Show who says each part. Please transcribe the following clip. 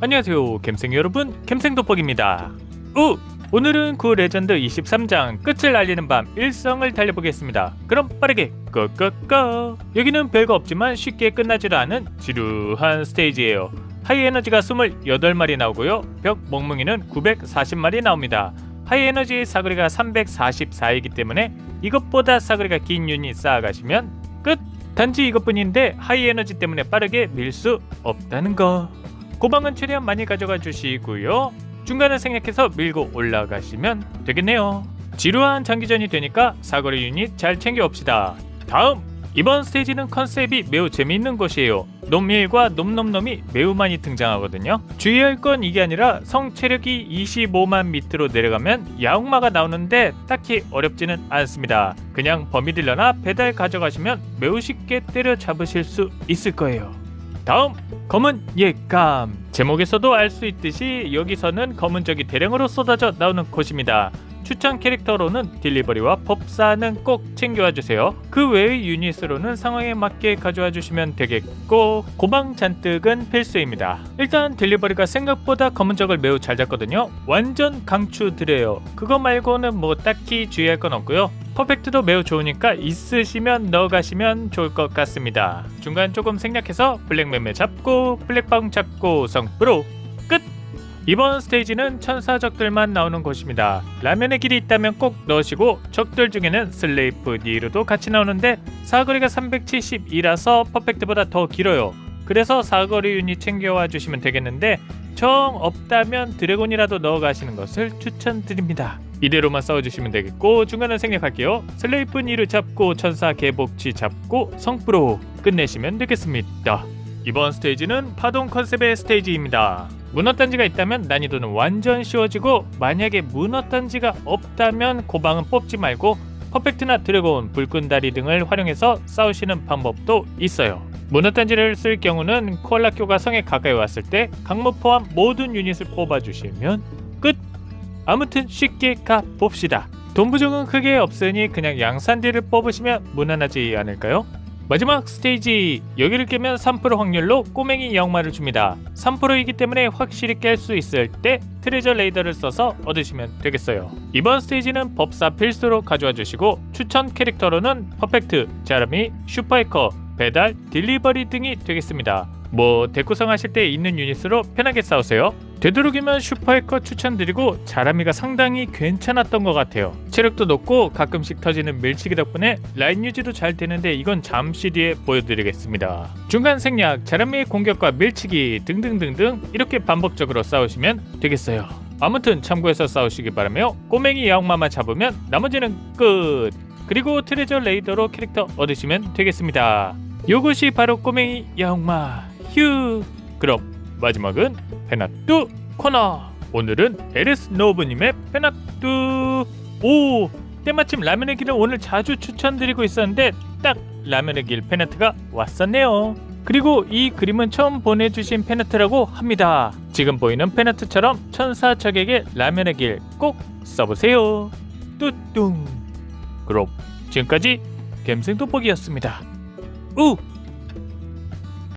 Speaker 1: 안녕하세요 갬생 여러분. 갬생도뻑입니다. 우! 오늘은 구 레전드 23장 끝을 알리는 밤 일성을 달려보겠습니다. 그럼 빠르게 고고고 여기는 별거 없지만 쉽게 끝나지도 않은 지루한 스테이지예요. 하이에너지가 28마리 나오고요. 벽 멍멍이는 940마리 나옵니다. 하이에너지 사거리가 344이기 때문에 이것보다 사거리가 긴 유닛 쌓아가시면 끝! 단지 이것뿐인데 하이 에너지 때문에 빠르게 밀 수 없다는 거 고방은 최대한 많이 가져가 주시고요. 중간을 생략해서 밀고 올라가시면 되겠네요. 지루한 장기전이 되니까 사거리 유닛 잘 챙겨옵시다. 다음 이번 스테이지는 컨셉이 매우 재미있는 곳이에요. 놈밀과 놈놈놈이 매우 많이 등장하거든요. 주의할 건 이게 아니라 성 체력이 25만 밑으로 내려가면 야옥마가 나오는데 딱히 어렵지는 않습니다. 그냥 범위딜러나 배달 가져가시면 매우 쉽게 때려 잡으실 수 있을 거예요. 다음 검은 예감 제목에서도 알 수 있듯이 여기서는 검은 적이 대량으로 쏟아져 나오는 곳입니다. 추천 캐릭터로는 딜리버리와 법사는 꼭 챙겨와 주세요. 그 외의 유닛으로는 상황에 맞게 가져와 주시면 되겠고 고방 잔뜩은 필수입니다. 일단 딜리버리가 생각보다 검은 적을 매우 잘 잡거든요. 완전 강추드려요. 그거 말고는 뭐 딱히 주의할 건 없고요. 퍼펙트도 매우 좋으니까 있으시면 넣어가시면 좋을 것 같습니다. 중간 조금 생략해서 블랙매매 잡고 블랙방 잡고 성프로 끝! 이번 스테이지는 천사 적들만 나오는 곳입니다. 라면의 길이 있다면 꼭 넣으시고 적들 중에는 슬레이프 니르도 같이 나오는데 사거리가 372라서 퍼펙트보다 더 길어요. 그래서 사거리 유닛 챙겨와 주시면 되겠는데 정 없다면 드래곤이라도 넣어 가시는 것을 추천드립니다. 이대로만 싸워주시면 되겠고 중간은 생략할게요. 슬레이프 니르 잡고 천사 개복치 잡고 성프로 끝내시면 되겠습니다. 이번 스테이지는 파동 컨셉의 스테이지입니다. 문어 단지가 있다면 난이도는 완전 쉬워지고 만약에 문어 단지가 없다면 고방은 뽑지 말고 퍼펙트나 드래곤, 불끈다리 등을 활용해서 싸우시는 방법도 있어요. 문어 단지를 쓸 경우는 코알라교가 성에 가까이 왔을 때 강모 포함 모든 유닛을 뽑아주시면 끝! 아무튼 쉽게 가 봅시다. 돈 부족은 크게 없으니 그냥 양산디를 뽑으시면 무난하지 않을까요? 마지막 스테이지 여기를 깨면 3% 확률로 꼬맹이 영마를 줍니다. 3%이기 때문에 확실히 깰 수 있을 때 트레저 레이더를 써서 얻으시면 되겠어요. 이번 스테이지는 법사 필수로 가져와 주시고 추천 캐릭터로는 퍼펙트, 자르미, 슈퍼해커, 배달, 딜리버리 등이 되겠습니다. 뭐 대구성 하실 때 있는 유닛으로 편하게 싸우세요 되도록이면 슈퍼해커 추천드리고 자라미가 상당히 괜찮았던 것 같아요. 체력도 높고 가끔씩 터지는 밀치기 덕분에 라인 유지도 잘 되는데 이건 잠시 뒤에 보여드리겠습니다. 중간 생략, 자라미의 공격과 밀치기 등등등등 이렇게 반복적으로 싸우시면 되겠어요. 아무튼 참고해서 싸우시기 바라며 꼬맹이 야옥마만 잡으면 나머지는 끝! 그리고 트레저 레이더로 캐릭터 얻으시면 되겠습니다. 요것이 바로 꼬맹이 야옥마 휴! 그럼 마지막은 페나뚜 코너. 오늘은 에르스 노브님의 페나뚜 오. 때마침 라면의 길을 오늘 자주 추천드리고 있었는데 딱 라면의 길 페나트가 왔었네요. 그리고 이 그림은 처음 보내주신 페나트라고 합니다. 지금 보이는 페나트처럼 천사적에게 라면의 길 꼭 써보세요. 뚜뚱 그럼 지금까지 갬생 돋보기였습니다. 우